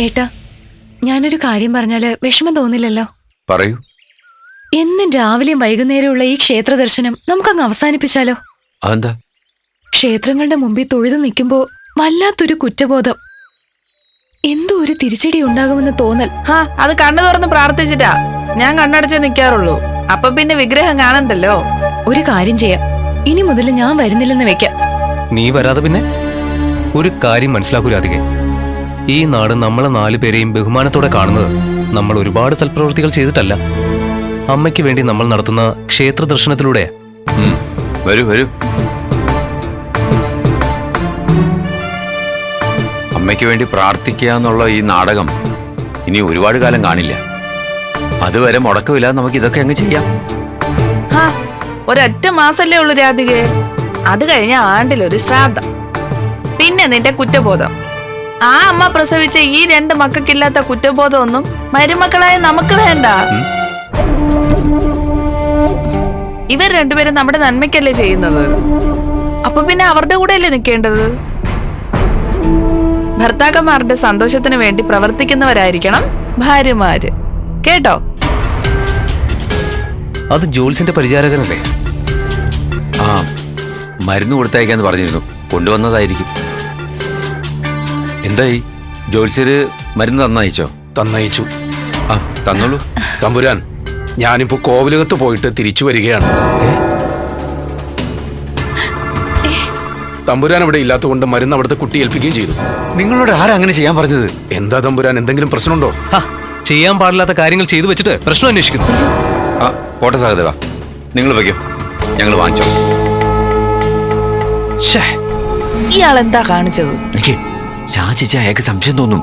ഏട്ടാ ഞാനൊരു കാര്യം പറഞ്ഞാൽ വിഷമം തോന്നില്ലല്ലോ. പറയൂ. എന്നും രാവിലെയും വൈകുന്നേരമുള്ള ഈ ക്ഷേത്ര ദർശനം നമുക്കങ്ങ് അവസാനിപ്പിച്ചാലോ? അതെന്താ? ക്ഷേത്രങ്ങളുടെ മുമ്പിൽ തൊഴുതു നിൽക്കുമ്പോ വല്ലാത്തൊരു കുറ്റബോധം. എന്തോ ഒരു തിരിച്ചടി ഉണ്ടാകുമെന്ന് തോന്നൽ. ആ അത് കണ്ണു തുറന്ന് പ്രാർത്ഥിച്ചിട്ടാ. ഞാൻ കണ്ണടച്ചേ നിക്കാറുള്ളൂ. അപ്പൊ പിന്നെ വിഗ്രഹം കാണണ്ടല്ലോ? ഒരു കാര്യം ചെയ്യാം. ഇനി മുതൽ ഞാൻ വരുന്നില്ലെന്ന് വെക്കാം. നീ വരാതെ പിന്നെ ഒരു കാര്യം മനസ്സിലാക്കൂ രാധികെ ഈ നാട് നമ്മളെ നാലു പേരെയും ബഹുമാനത്തോടെ കാണുന്നത് നമ്മൾ ഒരുപാട് സൽപ്രവൃത്തികൾ ചെയ്തിട്ടല്ല. അമ്മയ്ക്ക് വേണ്ടി നമ്മൾ നടത്തുന്ന ക്ഷേത്ര ദർശനത്തിലൂടെ. വരൂ വരൂ. അമ്മയ്ക്ക് വേണ്ടി പ്രാർത്ഥിക്കുക എന്നുള്ള ഈ നാടകം ഇനി ഒരുപാട് കാലം കാണില്ല. അതുവരെ മുടക്കമില്ലാതെ നമുക്ക് ഇതൊക്കെ അങ്ങ് ചെയ്യാം. ഒരൊറ്റ മാസല്ലേ ഉള്ളൂ രാധികെ അത് കഴിഞ്ഞ ആണ്ടിലൊരു ശ്രാദ്ധം. പിന്നെ നിന്റെ കുറ്റബോധം. ആ അമ്മ പ്രസവിച്ച ഈ രണ്ട് മക്കൾക്കില്ലാത്ത കുറ്റബോധമൊന്നും മരുമക്കളായ നമുക്ക് വേണ്ട. ഇവർ രണ്ടുപേരും നമ്മുടെ നന്മയ്ക്കല്ലേ ചെയ്യുന്നത്? അപ്പൊ പിന്നെ അവരുടെ കൂടെ അല്ലേ നിൽക്കേണ്ടത്? ഭർത്താക്കന്മാരുടെ സന്തോഷത്തിന് വേണ്ടി പ്രവർത്തിക്കുന്നവരായിരിക്കണം ഭാര്യമാര്. കേട്ടോ? അത് ജോൽസിന്റെ പരിചാരകനല്ലേ? ആ മരുന്ന് കൊടുത്തയക്കാന്ന് പറഞ്ഞിരുന്നു. കൊണ്ടുവന്നതായിരിക്കും. എന്തായി? ജോത്സ്യര് മരുന്ന് തന്നയച്ചോ? തന്നയിച്ചു. ആ തന്നോളൂ. തമ്പുരാൻ ഞാനിപ്പോ കോവിലകത്ത് പോയിട്ട് തിരിച്ചു വരികയാണ്. തമ്പുരാൻ അവിടെ ഇല്ലാത്തതുകൊണ്ട് മരുന്ന് അവിടുത്തെ കുട്ടി ഏൽപ്പിക്കുകയും ചെയ്തു. നിങ്ങളോട് ആരാ അങ്ങനെ ചെയ്യാൻ പറഞ്ഞത്? എന്താ തമ്പുരാൻ എന്തെങ്കിലും പ്രശ്നമുണ്ടോ? ഹാ, ചെയ്യാൻ പാടില്ലാത്ത കാര്യങ്ങൾ ചെയ്തു വെച്ചിട്ട് പ്രശ്നം അന്വേഷിക്കുന്നു. ആ പോട്ടെ സഹദേവ. നിങ്ങൾ വയ്ക്കോ. ഞങ്ങൾ വാങ്ങിച്ചോ ശ്ശേ, ഇയാൾ എന്താ കാണിച്ചത് ചാച്ചിച്ച അയാൾക്ക് സംശയം തോന്നും.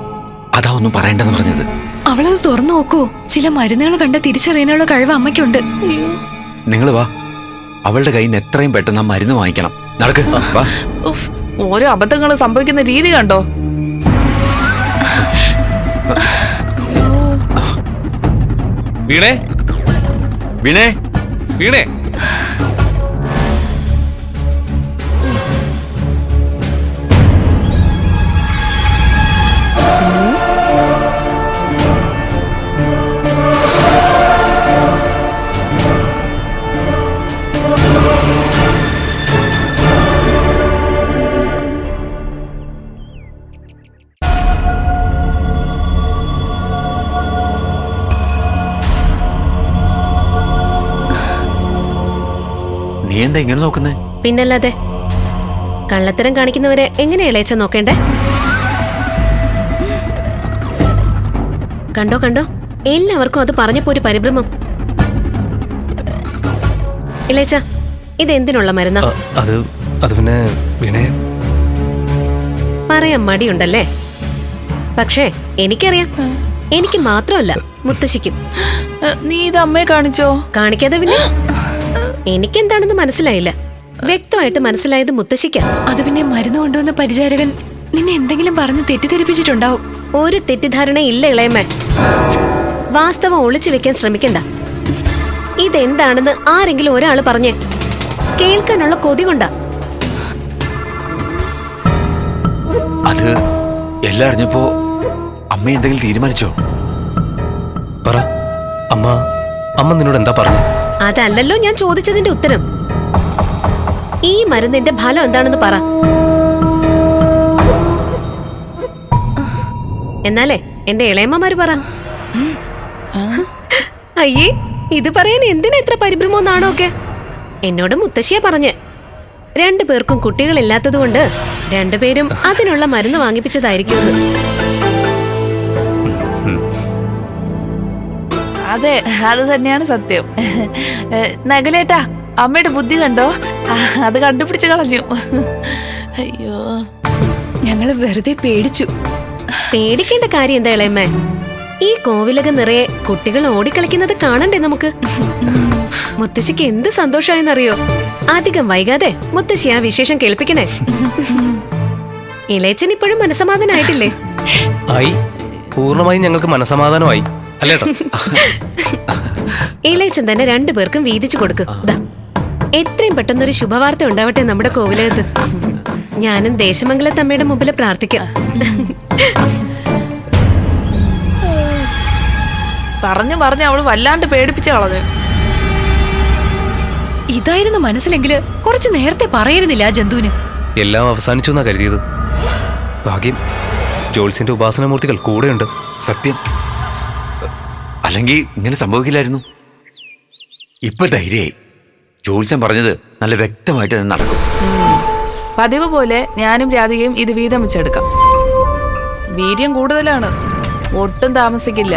അതാ ഒന്നും പറയണ്ടെന്ന് പറഞ്ഞത്. അവളത് തുറന്നു നോക്കൂ. ചില മരുന്നുകൾ കണ്ട് തിരിച്ചറിയാനുള്ള കഴിവ് അമ്മയ്ക്കുണ്ട്. നിങ്ങൾ വാ. അവളുടെ കയ്യിൽ നിന്ന് എത്രയും പെട്ടെന്ന് ആ മരുന്ന് വാങ്ങിക്കണം. നടക്ക്. വാ. ഉഫ്, ഓരോ അബദ്ധങ്ങൾ സംഭവിക്കുന്ന രീതി കണ്ടോ? വീണേ? വീണേ? വീണേ? എന്താ ഇങ്ങനെ നോക്കുന്നേ? പിന്നല്ലാതെ കള്ളത്തരം കാണിക്കുന്നവരെ എങ്ങനെ ഇളയച്ച നോക്കേണ്ടേ? കണ്ടോ കണ്ടോ? എല്ലാവർക്കും അത് പറഞ്ഞപ്പോ ഒരു പരിഭ്രമം. ഇളയച്ച ഇതെന്തിനുള്ള മരുന്ന? അത് അത് പിന്നെ വീണേ. പറയാൻ മടിയുണ്ടല്ലേ? പക്ഷേ എനിക്കറിയാം. എനിക്ക് മാത്രമല്ല മുത്തശ്ശിക്കും. നീ ഇത് അമ്മയെ കാണിച്ചോ? കാണിക്കാതെ പിന്നെ? എനിക്കെന്താണെന്ന് മനസ്സിലായില്ല. വ്യക്തമായിട്ട് മനസ്സിലായത് മുത്തശ്ശിക്കാം. അത് പിന്നെ മരുന്ന് കൊണ്ടുവന്ന പരിചാരകൻ നിന്നെ എന്തെങ്കിലും പറഞ്ഞ് തെറ്റിദ്ധരിപ്പിച്ചിട്ടുണ്ടാവും. ഒരു തെറ്റിദ്ധാരണ ഇല്ല ഇളയമ്മ വാസ്തവം ഒളിച്ചു വെക്കാൻ ശ്രമിക്കണ്ട. ഇതെന്താണെന്ന് ആരെങ്കിലും ഒരാൾ പറഞ്ഞേ കേൾക്കാനുള്ള കൊതി കൊണ്ടാ. അത് എല്ലാം അറിഞ്ഞപ്പോ അമ്മ എന്തെങ്കിലും തീരുമാനിച്ചോ? പറ. അമ്മ അമ്മ നിന്നോട് എന്താ പറഞ്ഞു? അതല്ലല്ലോ ഞാൻ ചോദിച്ചതിന്റെ ഉത്തരം. ഈ മരുന്നിന്റെ ഫലം എന്താണെന്ന് പറ. എന്നാലേ എന്റെ ഇളയമ്മമാര് പറ. അയ്യേ ഇത് പറയാൻ എന്തിനാ ഇത്ര പരിഭ്രമം ഒക്കെ എന്നോട് മുത്തശ്ശിയാ പറഞ്ഞ്. രണ്ടു പേർക്കും കുട്ടികളില്ലാത്തതുകൊണ്ട് രണ്ടുപേരും അതിനുള്ള മരുന്ന് വാങ്ങിപ്പിച്ചതായിരിക്കും അതെ അത് തന്നെയാണ് സത്യം. നഗലേട്ടാ അമ്മയുടെ ബുദ്ധി കണ്ടോ? അത് കണ്ടുപിടിച്ച് കളഞ്ഞു. അയ്യോ. ഞങ്ങൾ വെറുതെ പേടിച്ചു. പേടിക്കേണ്ട കാര്യം എന്താ ഇളയമ്മേ? ഈ കോവിലക നിറയെ കുട്ടികൾ ഓടിക്കളിക്കുന്നത് കാണണ്ടേ നമുക്ക്? മുത്തശ്ശിക്ക് എന്ത് സന്തോഷമായെന്നറിയോ അധികം വൈകാതെ മുത്തശ്ശി ആ വിശേഷം കേൾപ്പിക്കണേ. ഇളയച്ചൻ ഇപ്പോഴും മനസ്സമാധാനായിട്ടില്ലേ ആയി. പൂർണമായും ഞങ്ങൾക്ക് മനസമാധാനമായി അല്ലേട്ടോ ഇളയച്ചൻ തന്നെ രണ്ടുപേർക്കും വീതിച്ചു കൊടുക്കും. ദാ എത്രയും പെട്ടെന്നൊരു ശുഭവാർത്ത ഉണ്ടാവട്ടെ നമ്മുടെ കോവിലകത്ത് ഞാനും ദേശമംഗല ദേശമംഗലത്തമ്മയുടെ മുമ്പിൽ പ്രാർത്ഥിക്കാം. പറഞ്ഞു പറഞ്ഞു അവൾ വല്ലാണ്ട് പേടിപ്പിച്ച കളഞ്ഞു. ഇതായിരുന്നു മനസ്സിലെങ്കിൽ കുറച്ച് നേരത്തെ പറയരുന്നില്ല ആ ജന്തുവിന്. എല്ലാം അവസാനിച്ചു എന്നാ കരുതിയത്. ഭാഗ്യം ജോൾസിന്റെ ഉപാസനമൂർത്തികൾ കൂടെയുണ്ട്. സത്യം. അല്ലെങ്കിൽ ഇങ്ങനെ സംഭവിക്കില്ലായിരുന്നു? ഇപ്പൊ ധൈര്യമായി ജോത്സ്യം പറഞ്ഞത് നല്ല വ്യക്തമായിട്ട് നടക്കും. പതിവ് പോലെ ഞാനും രാധികയും ഇത് വീതം വെച്ചെടുക്കാം. വീര്യം കൂടുതലാണ്. ഒട്ടും താമസിക്കില്ല.